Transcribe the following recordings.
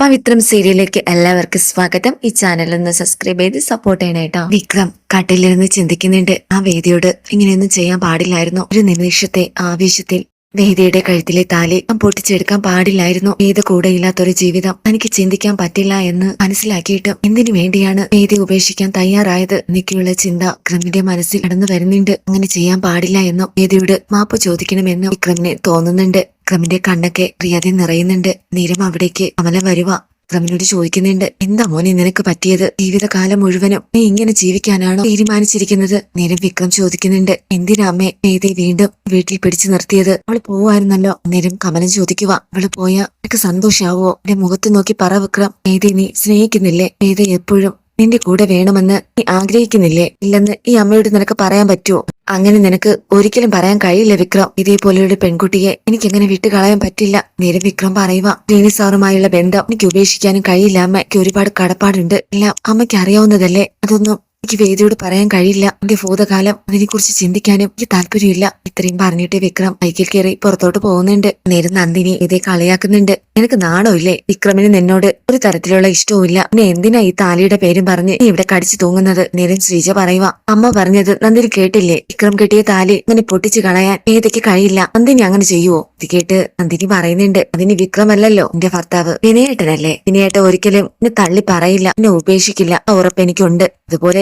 പവിത്രം സീരിയലിലേക്ക് എല്ലാവർക്കും സ്വാഗതം. ഈ ചാനൽ ഒന്ന് സബ്സ്ക്രൈബ് ചെയ്ത് സപ്പോർട്ട് ചെയ്യണേട്ടോ വിക്രം കട്ടിലിരുന്ന് ചിന്തിക്കുന്നുണ്ട്. ആ വേദിയോട് ഇങ്ങനെയൊന്നും ചെയ്യാൻ പാടില്ലായിരുന്നു. ഒരു നിമിഷത്തെ ആവേശത്തിൽ വേദിയുടെ കഴുത്തിലെ താലി പൊട്ടിച്ചെടുക്കാൻ പാടില്ലായിരുന്നു. വേദ കൂടെയില്ലാത്തൊരു ജീവിതം എനിക്ക് ചിന്തിക്കാൻ പറ്റില്ല എന്ന് മനസ്സിലാക്കിയിട്ട് എന്തിനു വേണ്ടിയാണ് വേദി ഉപേക്ഷിക്കാൻ തയ്യാറായത് എന്നൊക്കെയുള്ള ചിന്ത വിക്രമിന്റെ മനസ്സിൽ കടന്നു വരുന്നുണ്ട്. അങ്ങനെ ചെയ്യാൻ പാടില്ല എന്നും വേദിയോട് മാപ്പ് ചോദിക്കണമെന്നും വിക്രമിന് തോന്നുന്നുണ്ട്. വിക്രമിന്റെ കണ്ണൊക്കെ റിയാദി നിറയുന്നുണ്ട്. നേരം അവിടേക്ക് കമല വരുവ. ക്രമിനോട് ചോദിക്കുന്നുണ്ട് എന്താ മോനെ നിനക്ക് പറ്റിയത്? ജീവിതകാലം മുഴുവനും നീ ഇങ്ങനെ ജീവിക്കാനാണോ തീരുമാനിച്ചിരിക്കുന്നത്? നേരം വിക്രം ചോദിക്കുന്നുണ്ട് എന്തിനാ അമ്മേ വേദി വീണ്ടും വീട്ടിൽ പിടിച്ചു നിർത്തിയത്? അവൾ പോവായിരുന്നല്ലോ. നേരം കമലം ചോദിക്കുക അവൾ പോയാ നിനക്ക് സന്തോഷാവോ? എന്റെ മുഖത്ത് നോക്കി പറ വിക്രം. മേതെ നീ സ്നേഹിക്കുന്നില്ലേ? മേതെ എപ്പോഴും നിന്റെ കൂടെ വേണമെന്ന് നീ ആഗ്രഹിക്കുന്നില്ലേ? ഇല്ലെന്ന് ഈ അമ്മയോട് നിനക്ക് പറയാൻ പറ്റുമോ അങ്ങനെ നിനക്ക് ഒരിക്കലും പറയാൻ കഴിയില്ല വിക്രം. ഇതേപോലെയൊരു പെൺകുട്ടിയെ എനിക്ക് എങ്ങനെ വിട്ടു കളയാൻ പറ്റില്ല? നേരെ വിക്രം പറയുക ശ്രീനി സാറുമായുള്ള ബന്ധം എനിക്ക് ഉപേക്ഷിക്കാനും കഴിയില്ല. അമ്മയ്ക്ക് ഒരുപാട് കടപ്പാടുണ്ട്. എല്ലാം അമ്മയ്ക്ക് അറിയാവുന്നതല്ലേ? അതൊന്നും എനിക്ക് വേദിയോട് പറയാൻ കഴിയില്ല. എന്റെ ഭൂതകാലം അതിനെക്കുറിച്ച് ചിന്തിക്കാനും എനിക്ക് താല്പര്യമില്ല. ഇത്രയും പറഞ്ഞിട്ട് വിക്രം ബൈക്കിൽ കയറി പുറത്തോട്ട് പോകുന്നുണ്ട്. നേരം നന്ദിനി ഇതേ കളിയാക്കുന്നുണ്ട്. നിനക്ക് നാണോ ഇല്ലേ? വിക്രമിന് നിന്നോട് ഒരു തരത്തിലുള്ള ഇഷ്ടവും ഇല്ല പിന്നെ എന്തിനാ ഈ താലിയുടെ പേരും പറഞ്ഞ് നീ ഇവിടെ കടിച്ചു തൂങ്ങുന്നത്? നേരം ശ്രീജ പറയുക അമ്മ പറഞ്ഞത് നന്ദിനി കേട്ടില്ലേ? വിക്രം കെട്ടിയ താലി അങ്ങനെ പൊട്ടിച്ചു കളയാൻ ഏതൊക്കെ കഴിയില്ല. നന്ദിനി അങ്ങനെ ചെയ്യുവോ? ഇത് കേട്ട് നന്ദിനി പറയുന്നുണ്ട്. അതിന് വിക്രമല്ലല്ലോ എന്റെ ഭർത്താവ്. വിനയേട്ടനല്ലേ? വിനയേട്ട ഒരിക്കലും എന്നെ തള്ളി പറയില്ല എന്നെ ഉപേക്ഷിക്കില്ല. ഉറപ്പ് എനിക്കുണ്ട്.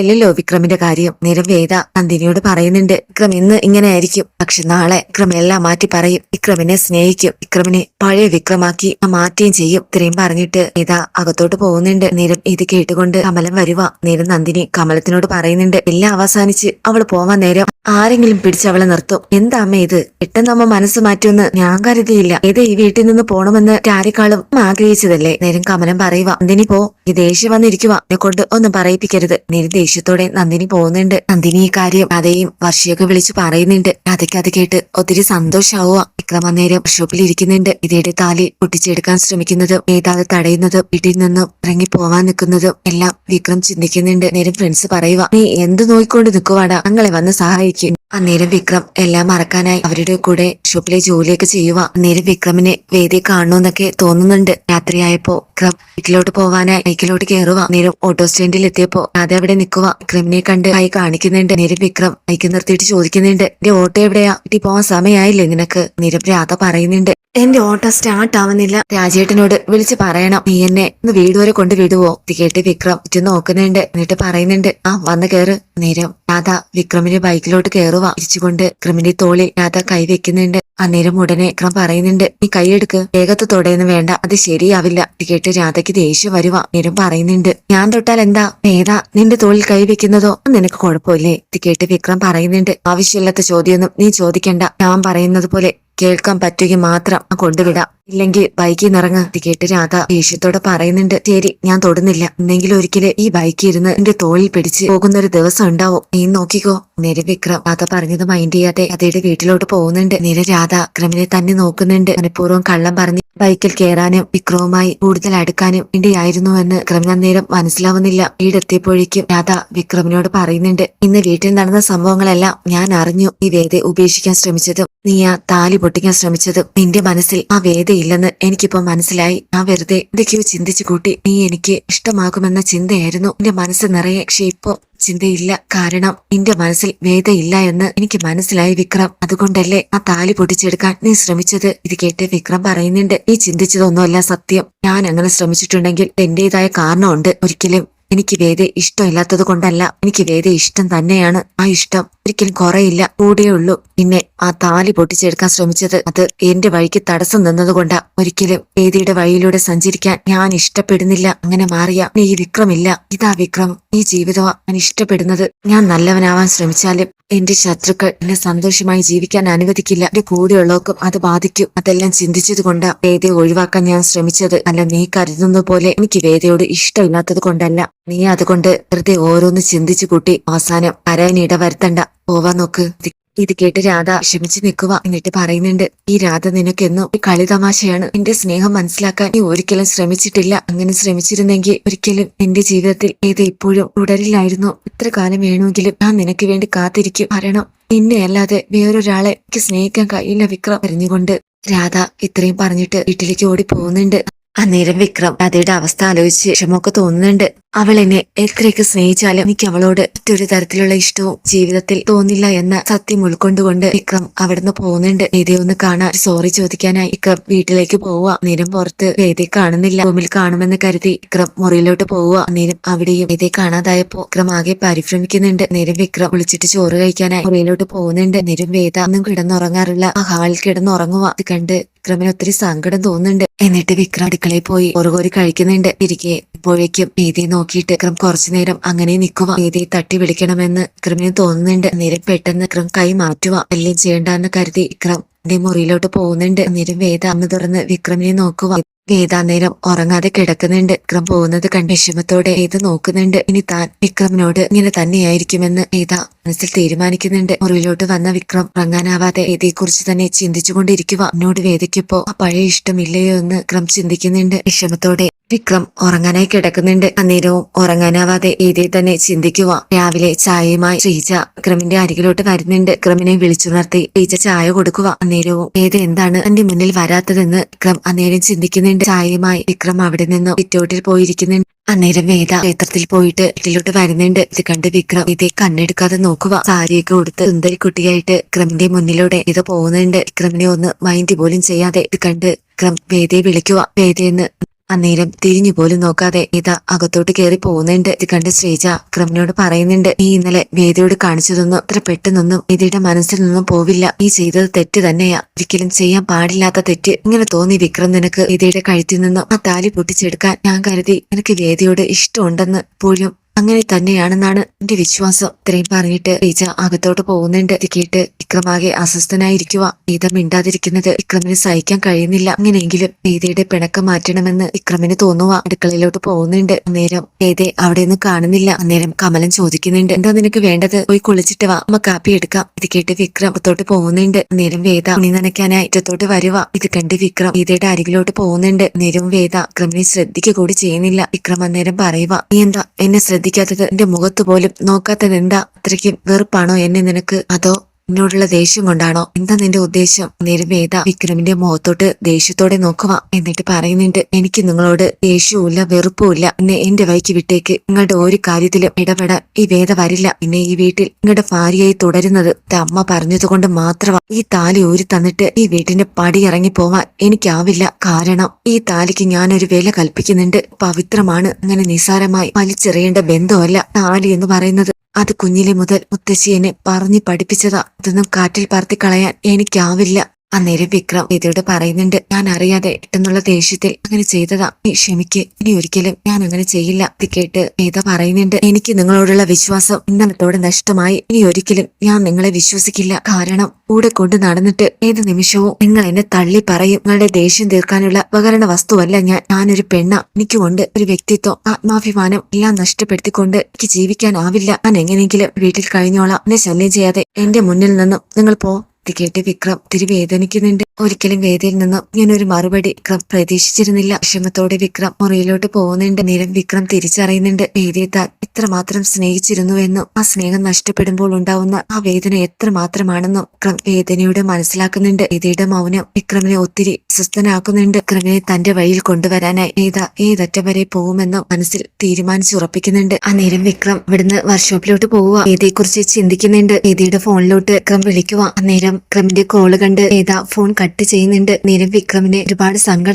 അതുപോലെയല്ലല്ലോ വിക്രമിന്റെ കാര്യം. നേരം വേദ നന്ദിനിയോട് പറയുന്നുണ്ട്. വിക്രം ഇന്ന് ഇങ്ങനെ ആയിരിക്കും. പക്ഷെ നാളെ വിക്രം എല്ലാം മാറ്റി പറയും. വിക്രമിനെ സ്നേഹിക്കും. വിക്രമിനെ പഴയ വിക്രമാക്കി മാറ്റുകയും ചെയ്യും. ഇത്രയും പറഞ്ഞിട്ട് വേദ അകത്തോട്ട് പോകുന്നുണ്ട്. നേരം ഇത് കേട്ടുകൊണ്ട് കമലം വരുക നേരം നന്ദിനി കമലത്തിനോട് പറയുന്നുണ്ട്. എല്ലാം അവസാനിച്ച് അവൾ പോവാൻ നേരം ആരെങ്കിലും പിടിച്ച് അവളെ നിർത്തും. എന്താ അമ്മ ഇത്? പെട്ടെന്ന് അമ്മ മനസ്സ് മാറ്റുമെന്ന് ഞാൻ കരുതിയില്ല. ഇത് ഈ വീട്ടിൽ നിന്ന് പോണമെന്ന് ആരെക്കാളും ആഗ്രഹിച്ചതല്ലേ? നേരം കമലം പറയുക നന്ദിനി പോ. ഈ ദേഷ്യം വന്നിരിക്കുക എന്നെ കൊണ്ട് ഒന്നും പറയിപ്പിക്കരുത്. നേരം ദേഷ്യത്തോടെ നന്ദിനി പോകുന്നുണ്ട്. നന്ദിനി ഈ കാര്യം അതേയും വർഷിയൊക്കെ വിളിച്ചു പറയുന്നുണ്ട്. അതൊക്കെ അത് കേട്ട് ഒത്തിരി സന്തോഷാവുക. വിക്രം അന്നേരം ഷോപ്പിൽ ഇരിക്കുന്നുണ്ട് ഇതേടെ താലി പൊട്ടിച്ചെടുക്കാൻ ശ്രമിക്കുന്നതും ഏതാതെ തടയുന്നതും വീട്ടിൽ നിന്നും ഇറങ്ങി പോവാൻ നിൽക്കുന്നതും എല്ലാം വിക്രം ചിന്തിക്കുന്നുണ്ട്. നേരം ഫ്രണ്ട്സ് പറയുക നീ എന്ത് നോയിക്കൊണ്ട് നിൽക്കുവാടാ? ഞങ്ങളെ വന്ന് സഹായിക്കും. അന്നേരം വിക്രം എല്ലാം മറക്കാനായി അവരുടെ കൂടെ ഷോപ്പിലെ ജോലിയൊക്കെ ചെയ്യുക അന്നേരം വിക്രമിനെ വേദി കാണണമെന്നൊക്കെ തോന്നുന്നുണ്ട്. രാത്രിയായപ്പോ വിക്രം വീട്ടിലോട്ട് പോവാനായി ബൈക്കിലോട്ട് കയറുക നേരം ഓട്ടോ സ്റ്റാൻഡിൽ എത്തിയപ്പോ അതെ അവിടെ നിൽക്കുക വിക്രമിനെ കണ്ട് കൈ കാണിക്കുന്നുണ്ട്. നേരം വിക്രം ബൈക്ക് നിർത്തിയിട്ട് ചോദിക്കുന്നുണ്ട് എന്റെ ഓട്ടോ എവിടെയാ? വീട്ടിൽ പോവാൻ സമയമായില്ലേ നിനക്ക്? നേരം രാധ പറയുന്നുണ്ട് എന്റെ ഓട്ടോ സ്റ്റാർട്ട് ആവുന്നില്ല രാജേട്ടനോട് വിളിച്ച് പറയണം. നീ എന്നെ ഇന്ന് വീട് വരെ കൊണ്ട് വിടുവോ? ഇത് കേട്ട് വിക്രം ഇത് നോക്കുന്നുണ്ട്. എന്നിട്ട് പറയുന്നുണ്ട് ആ വന്ന് കേറ്. നേരം രാധ വിക്രമിന്റെ ബൈക്കിലോട്ട് കയറുക ഇരിച്ചുകൊണ്ട് വിക്രമിന്റെ തോളിൽ രാധ കൈവെക്കുന്നുണ്ട് അന്നേരം ഉടനെ വിക്രം പറയുന്നുണ്ട് നീ കൈയെടുക്ക് വേഗത്ത് തൊടയെന്ന് വേണ്ട. അത് ശരിയാവില്ല. ഇത് കേട്ട് രാധയ്ക്ക് ദേഷ്യം വരുക നേരം പറയുന്നുണ്ട് ഞാൻ തൊട്ടാൽ എന്താ? ഏതാ നിന്റെ തോളിൽ കൈവെക്കുന്നതോ നിനക്ക് കുഴപ്പമില്ലേ? ഇത് കേട്ട് വിക്രം പറയുന്നുണ്ട് ആവശ്യമില്ലാത്ത ചോദ്യമൊന്നും നീ ചോദിക്കണ്ട. ഞാൻ പറയുന്നത് പോലെ കേൾക്കാൻ പറ്റുകയും മാത്രം കൊണ്ടുവിടാം. ഇല്ലെങ്കിൽ ബൈക്കിൽ നിറങ്ങ കേട്ട് രാധ ദേഷ്യത്തോടെ പറയുന്നുണ്ട് ശരി ഞാൻ തൊടുന്നില്ല. എന്തെങ്കിലും ഒരിക്കലും ഈ ബൈക്കിൽ ഇരുന്ന് എന്റെ തോളിൽ പിടിച്ച് പോകുന്ന ഒരു ദിവസം ഉണ്ടാവും. നീ നോക്കിക്കോ. നേരെ വിക്രം രാധ പറഞ്ഞത് മൈൻഡ് ചെയ്യാതെ അതയുടെ വീട്ടിലോട്ട് പോകുന്നുണ്ട്. നേരെ രാധ വിക്രമിനെ തന്നെ നോക്കുന്നുണ്ട്. മനഃപൂർവം കള്ളം പറഞ്ഞ് ബൈക്കിൽ കയറാനും വിക്രവുമായി കൂടുതൽ അടുക്കാനും വേണ്ടിയായിരുന്നു എന്ന് വിക്രമിന് അന്നേരം മനസ്സിലാവുന്നില്ല. വീടെത്തിയപ്പോഴേക്കും രാധ വിക്രമിനോട് പറയുന്നുണ്ട് ഇന്ന് വീട്ടിൽ നടന്ന സംഭവങ്ങളെല്ലാം ഞാൻ അറിഞ്ഞു. ഈ വേദ ഉപേക്ഷിക്കാൻ ശ്രമിച്ചതും നീ ആ താലി പൊട്ടിക്കാൻ ശ്രമിച്ചത് നിന്റെ മനസ്സിൽ ആ വേദയില്ലെന്ന് എനിക്കിപ്പോ മനസ്സിലായി. ആ വെറുതെ എന്തൊക്കെയോ ചിന്തിച്ചു കൂട്ടി നീ എനിക്ക് ഇഷ്ടമാകുമെന്ന ചിന്തയായിരുന്നു. എന്റെ മനസ്സ് നിറയെ പക്ഷെ ഇപ്പോ ചിന്തയില്ല. കാരണം നിന്റെ മനസ്സിൽ വേദയില്ല എന്ന് എനിക്ക് മനസ്സിലായി വിക്രം. അതുകൊണ്ടല്ലേ ആ താലി പൊട്ടിച്ചെടുക്കാൻ നീ ശ്രമിച്ചത്? ഇത് കേട്ട് വിക്രം പറയുന്നുണ്ട്. നീ ചിന്തിച്ചതൊന്നുമല്ല സത്യം. ഞാൻ അങ്ങനെ ശ്രമിച്ചിട്ടുണ്ടെങ്കിൽ എന്റേതായ കാരണമുണ്ട്. ഒരിക്കലും എനിക്ക് വേദ ഇഷ്ടമില്ലാത്തത് കൊണ്ടല്ല. എനിക്ക് വേദ ഇഷ്ടം തന്നെയാണ്. ആ ഇഷ്ടം ഒരിക്കലും കുറയില്ല. കൂടിയേ ഉള്ളൂ പിന്നെ ആ താലി പൊട്ടിച്ചെടുക്കാൻ ശ്രമിച്ചത് അത് എന്റെ വഴിക്ക് തടസ്സം നിന്നതുകൊണ്ടാ ഒരിക്കലും വേദിയുടെ വഴിയിലൂടെ സഞ്ചരിക്കാൻ ഞാൻ ഇഷ്ടപ്പെടുന്നില്ല. അങ്ങനെ മാറിയ നീ വിക്രമില്ല. ഇതാ വിക്രം. ഈ ജീവിതമാ. ഞാൻ ഇഷ്ടപ്പെടുന്നത് ഞാൻ നല്ലവനാവാൻ ശ്രമിച്ചാലും എന്റെ ശത്രുക്കൾ എന്നെ സന്തോഷമായി ജീവിക്കാൻ അനുവദിക്കില്ല. എന്റെ കൂടെയുള്ളവർക്കും അത് ബാധിക്കും. അതെല്ലാം ചിന്തിച്ചതുകൊണ്ട് വേദയെ ഒഴിവാക്കാൻ ഞാൻ ശ്രമിച്ചത്. അല്ല നീ കരുതുന്ന പോലെ എനിക്ക് വേദയോട് ഇഷ്ടമില്ലാത്തത് കൊണ്ടല്ല. നീ അതുകൊണ്ട് വെറുതെ ഓരോന്ന് ചിന്തിച്ചു കൂട്ടി അവസാനം കരയാൻ വരുത്തണ്ട പോവാൻ നോക്ക്. ഇത് കേട്ട് രാധ വിഷമിച്ചു നിൽക്കുക എന്നിട്ട് പറയുന്നുണ്ട് ഈ രാധ നിനക്കെന്നും? ഒരു കളി തമാശയാണ്. എന്റെ സ്നേഹം മനസ്സിലാക്കാൻ നീ ഒരിക്കലും ശ്രമിച്ചിട്ടില്ല. അങ്ങനെ ശ്രമിച്ചിരുന്നെങ്കിൽ ഒരിക്കലും എന്റെ ജീവിതത്തിൽ ഏത് ഇപ്പോഴും തുടരില്ലായിരുന്നു. ഇത്ര കാലം വേണമെങ്കിലും ഞാൻ നിനക്ക് വേണ്ടി കാത്തിരിക്കും. കാരണം നിന്നെ അല്ലാതെ വേറൊരാളെ എനിക്ക് സ്നേഹിക്കാൻ കഴിയില്ല വിക്രം അറിഞ്ഞുകൊണ്ട് രാധ ഇത്രയും പറഞ്ഞിട്ട് വീട്ടിലേക്ക് ഓടി പോകുന്നുണ്ട് അന്നേരം വിക്രം രാധയുടെ അവസ്ഥ ആലോചിച്ച് വിഷമമൊക്കെ തോന്നുന്നുണ്ട്. അവൾ എന്നെ എത്രയൊക്കെ സ്നേഹിച്ചാലും എനിക്ക് അവളോട് മറ്റൊരു തരത്തിലുള്ള ഇഷ്ടവും ജീവിതത്തിൽ തോന്നില്ല എന്ന സത്യം ഉൾക്കൊണ്ടുകൊണ്ട് വിക്രം അവിടുന്ന് പോകുന്നുണ്ട്. വേദിയെ ഒന്ന് കാണാൻ സോറി ചോദിക്കാനായി വിക്രം വീട്ടിലേക്ക് പോവുക. നേരം പുറത്ത് വേദി കാണുന്നില്ല. റൂമിൽ കാണുമെന്ന് കരുതി വിക്രം മുറിയിലോട്ട് പോവുക. നേരം അവിടെയും വേദി കാണാതായപ്പോ വിക്രം ആകെ പരിഭ്രമിക്കുന്നുണ്ട്. നേരം വിക്രം വിളിച്ചിട്ട് ചോറ് കഴിക്കാനായി മുറിയിലോട്ട് പോകുന്നുണ്ട്. നേരം വേദ ഒന്നും കിടന്നുറങ്ങാറില്ല. ആ ഹാളിൽ കിടന്നുറങ്ങുക. അത് കണ്ട് വിക്രമിന് ഒത്തിരി സങ്കടം തോന്നുന്നുണ്ട്. എന്നിട്ട് വിക്രം അടുക്കളയിൽ പോയി. ഓറുകോരി കഴിക്കുന്നുണ്ട്. ഇരിക്കെ ഇപ്പോഴേക്കും വേദിയെ നോക്കിയിട്ട് ക്രം കുറച്ചു നേരം അങ്ങനെ നിൽക്കുക വേദിയെ തട്ടി വിളിക്കണമെന്ന് ക്രമിന് തോന്നുന്നുണ്ട്. നേരം പെട്ടെന്ന് ക്രം കൈ മാറ്റുക എല്ലാം ചെയ്യണ്ടെന്ന് കരുതി ക്രം മുറിയിലോട്ട് പോകുന്നുണ്ട്. നേരം വേദ അന്ന് തുറന്ന് വിക്രമിനെ നോക്കുക വേദ നേരം ഉറങ്ങാതെ കിടക്കുന്നുണ്ട്. വിക്രം പോകുന്നത് കണ്ട് വിഷമത്തോടെ ഏത് നോക്കുന്നുണ്ട്. ഇനി താൻ വിക്രമിനോട് ഇങ്ങനെ തന്നെയായിരിക്കുമെന്ന് ഏത മനസ്സിൽ തീരുമാനിക്കുന്നുണ്ട്. മുറിയിലോട്ട് വന്ന വിക്രം ഉറങ്ങാനാവാതെ വേദയെക്കുറിച്ച് തന്നെ ചിന്തിച്ചുകൊണ്ടിരിക്കുക എന്നോട് വേദയ്ക്കിപ്പോ ആ പഴയ ഇഷ്ടമില്ലയോ എന്ന് വിക്രം ചിന്തിക്കുന്നുണ്ട്. വിഷമത്തോടെ വിക്രം ഉറങ്ങാനായി കിടക്കുന്നുണ്ട്. അന്നേരവും ഉറങ്ങാനാവാതെ ഏതെ തന്നെ ചിന്തിക്കുക. രാവിലെ ചായയുമായി ശ്രീജ വിക്രമിന്റെ അരികിലോട്ട് വരുന്നുണ്ട്. വിക്രമിനെ വിളിച്ചുണർത്തി ശ്രീജ ചായ കൊടുക്കുക. അന്നേരവും ഏത് എന്താണ് തന്റെ മുന്നിൽ വരാത്തതെന്ന് വിക്രം അന്നേരം ചിന്തിക്കുന്നുണ്ട്. ചായയുമായി വിക്രം അവിടെ നിന്ന് ഇറ്റോട്ടിൽ പോയിരിക്കുന്നുണ്ട്. അന്നേരം വേദ ക്ഷേത്രത്തിൽ പോയിട്ട് വീട്ടിലോട്ട് വരുന്നുണ്ട്. ഇത് കണ്ട് വിക്രം ഇതേ കണ്ണെടുക്കാതെ നോക്കുക. സാരിയൊക്കെ കൊടുത്ത് സുന്ദരി കുട്ടിയായിട്ട് വിക്രമിന്റെ മുന്നിലൂടെ ഇത് പോകുന്നുണ്ട്. വിക്രമിനെ ഒന്ന് മൈൻഡ് പോലും ചെയ്യാതെ ഇത് കണ്ട് വിക്രം വേദയെ വിളിക്കുക. വേദയെന്ന് അന്നേരം തിരിഞ്ഞു പോലും നോക്കാതെ ഇത അകത്തോട്ട് കയറി പോകുന്നുണ്ട്. ഇത് കണ്ട് ശ്രീജ ക്രമിനോട് പറയുന്നുണ്ട് നീ ഇന്നലെ വേദിയോട് കാണിച്ചതൊന്നും അത്ര പെട്ടെന്നൊന്നും ഇതിയുടെ മനസ്സിൽ നിന്നും പോവില്ല. നീ ചെയ്തത് തെറ്റ് തന്നെയാ. ഒരിക്കലും ചെയ്യാൻ പാടില്ലാത്ത തെറ്റ്. ഇങ്ങനെ തോന്നി വിക്രം നിനക്ക് ഇതിയുടെ കഴുത്തിൽ നിന്നും ആ താലി പൊട്ടിച്ചെടുക്കാൻ. ഞാൻ കരുതി എനിക്ക് വേദിയോട് ഇഷ്ടമുണ്ടെന്ന് പോലും അങ്ങനെ തന്നെയാണെന്നാണ് എന്റെ വിശ്വാസം. ഇത്രയും പറഞ്ഞിട്ട് റീജ അകത്തോട്ട് പോകുന്നുണ്ട്. ഇത് കേട്ട് വിക്രമാകെ അസ്വസ്ഥനായിരിക്കുക ഗീത മിണ്ടാതിരിക്കുന്നത് വിക്രമിന് സഹിക്കാൻ കഴിയുന്നില്ല. അങ്ങനെയെങ്കിലും ഗീതയുടെ പിണക്കം മാറ്റണമെന്ന് വിക്രമിന് തോന്നുക അടുക്കളയിലോട്ട് പോകുന്നുണ്ട്. അന്നേരം ഏതെ അവിടെ നിന്ന് കാണുന്നില്ല. അന്നേരം കമലൻ ചോദിക്കുന്നുണ്ട് എന്താ നിനക്ക് വേണ്ടത്? പോയി കുളിച്ചിട്ട് വാ. അമ്മ കാപ്പി എടുക്കാം. ഇത് കേട്ട് വിക്രം അകത്തോട്ട് പോകുന്നുണ്ട്. അന്നേരം വേദ ഉണി നനയ്ക്കാനായി ഇറ്റത്തോട്ട് വരുക ഇത് കണ്ട് വിക്രം ഗീതയുടെ അരികിലോട്ട് പോകുന്നുണ്ട്. നേരം വേദ വിക്രമിനെ ശ്രദ്ധിക്കുക കൂടി ചെയ്യുന്നില്ല. വിക്രം അന്നേരം പറയുക നീ എന്താ എന്നെ ശ്രദ്ധിക്കാത്തത് എന്റെ മുഖത്ത് പോലും നോക്കാത്തത് എന്താ അത്രയ്ക്ക് വെറുപ്പാണോ എന്നെ നിനക്ക്? അതോ എന്നോടുള്ള ദേഷ്യം കൊണ്ടാണോ? എന്താ നിന്റെ ഉദ്ദേശം? നേരം വേദ വിക്രമിന്റെ മുഖത്തോട്ട് ദേഷ്യത്തോടെ നോക്കുക. എന്നിട്ട് പറയുന്നുണ്ട് എനിക്ക് നിങ്ങളോട് ദേഷ്യവുമില്ല വെറുപ്പുമില്ല. എന്നെ എന്റെ വഴിക്ക് വിട്ടേക്ക്. നിങ്ങളുടെ ഒരു കാര്യത്തിലും ഇടപെടാൻ ഈ വേദ വരില്ല. പിന്നെ ഈ വീട്ടിൽ നിങ്ങളുടെ ഭാര്യയായി തുടരുന്നത് അമ്മ പറഞ്ഞതുകൊണ്ട് മാത്രമാ. ഈ താലി ഊരി തന്നിട്ട് ഈ വീട്ടിന്റെ പടി ഇറങ്ങി പോവാൻ എനിക്കാവില്ല. കാരണം ഈ താലിക്ക് ഞാനൊരു വില കൽപ്പിക്കുന്നുണ്ട്. പവിത്രമാണ്. അങ്ങനെ നിസാരമായി വലിച്ചെറിയേണ്ട ബന്ധമല്ല താലി എന്ന് പറയുന്നത്. അത് കുഞ്ഞിലെ മുതൽ മുത്തശ്ശി എന്നെ പറഞ്ഞു പഠിപ്പിച്ചതാ. അതൊന്നും കാറ്റിൽ പറത്തി കളയാൻ എനിക്കാവില്ല. അന്നേരം വിക്രം ഇതോട് പറയുന്നുണ്ട് ഞാൻ അറിയാതെ പെട്ടെന്നുള്ള ദേഷ്യത്തിൽ അങ്ങനെ ചെയ്തതാ. നീ ക്ഷമിക്ക്. ഇനി ഒരിക്കലും ഞാൻ അങ്ങനെ ചെയ്യില്ല. ഇത് കേട്ട് വേദ പറയുന്നുണ്ട് എനിക്ക് നിങ്ങളോടുള്ള വിശ്വാസം ഇന്നലത്തോടെ നഷ്ടമായി. ഇനി ഒരിക്കലും ഞാൻ നിങ്ങളെ വിശ്വസിക്കില്ല. കാരണം കൂടെ കൊണ്ട് നടന്നിട്ട് ഏത് നിമിഷവും നിങ്ങൾ എന്നെ തള്ളി പറയും. നിങ്ങളുടെ ദേഷ്യം തീർക്കാനുള്ള ഉപകരണ വസ്തുവല്ല ഞാൻ. ഞാനൊരു പെണ്ണ. എനിക്കുകൊണ്ട് ഒരു വ്യക്തിത്വം. ആത്മാഭിമാനം എല്ലാം നഷ്ടപ്പെടുത്തിക്കൊണ്ട് എനിക്ക് ജീവിക്കാനാവില്ല ഞാൻ എങ്ങനെയെങ്കിലും വീട്ടിൽ കഴിഞ്ഞോളാം. എന്നെ ശല്യം ചെയ്യാതെ എന്റെ മുന്നിൽ നിന്നും നിങ്ങൾ പോ. ഇത് കേട്ട് വിക്രം തിരി വേദനിക്കുന്നുണ്ട്. ഒരിക്കലും വേദിയിൽ നിന്നും ഇങ്ങനൊരു മറുപടി വിക്രം പ്രതീക്ഷിച്ചിരുന്നില്ല. വിഷമത്തോടെ വിക്രം മുറിയിലോട്ട് പോകുന്നുണ്ട്. നേരം വിക്രം തിരിച്ചറിയുന്നുണ്ട്. വേദിയെ താൻ എത്രമാത്രം സ്നേഹിച്ചിരുന്നുവെന്നും ആ സ്നേഹം നഷ്ടപ്പെടുമ്പോൾ ഉണ്ടാവുന്ന ആ വേദന എത്രമാത്രമാണെന്നും വിക്രം വേദനയോട് മനസ്സിലാക്കുന്നുണ്ട്. വേദിയുടെ മൗനം വിക്രമിനെ ഒത്തിരി സ്വസ്ഥനാക്കുന്നുണ്ട് വിക്രമിനെ തന്റെ വഴിയിൽ കൊണ്ടുവരാനായി വേദ ഏതറ്റം വരെ പോകുമെന്നും മനസ്സിൽ തീരുമാനിച്ചുറപ്പിക്കുന്നുണ്ട്. ആ നേരം വിക്രം ഇവിടുന്ന് വർക്ക്ഷോപ്പിലോട്ട് പോവുക. വേദിയെക്കുറിച്ച് ചിന്തിക്കുന്നുണ്ട്. വേദിയുടെ ഫോണിലോട്ട് വിക്രം വിളിക്കുക. അന്നേരം വിക്രമിന്റെ കോൾ കണ്ട് വേദ ഫോൺ കട്ട് ചെയ്യുന്നുണ്ട്. നേരം വിക്രമിന് ഒരുപാട് സങ്കടം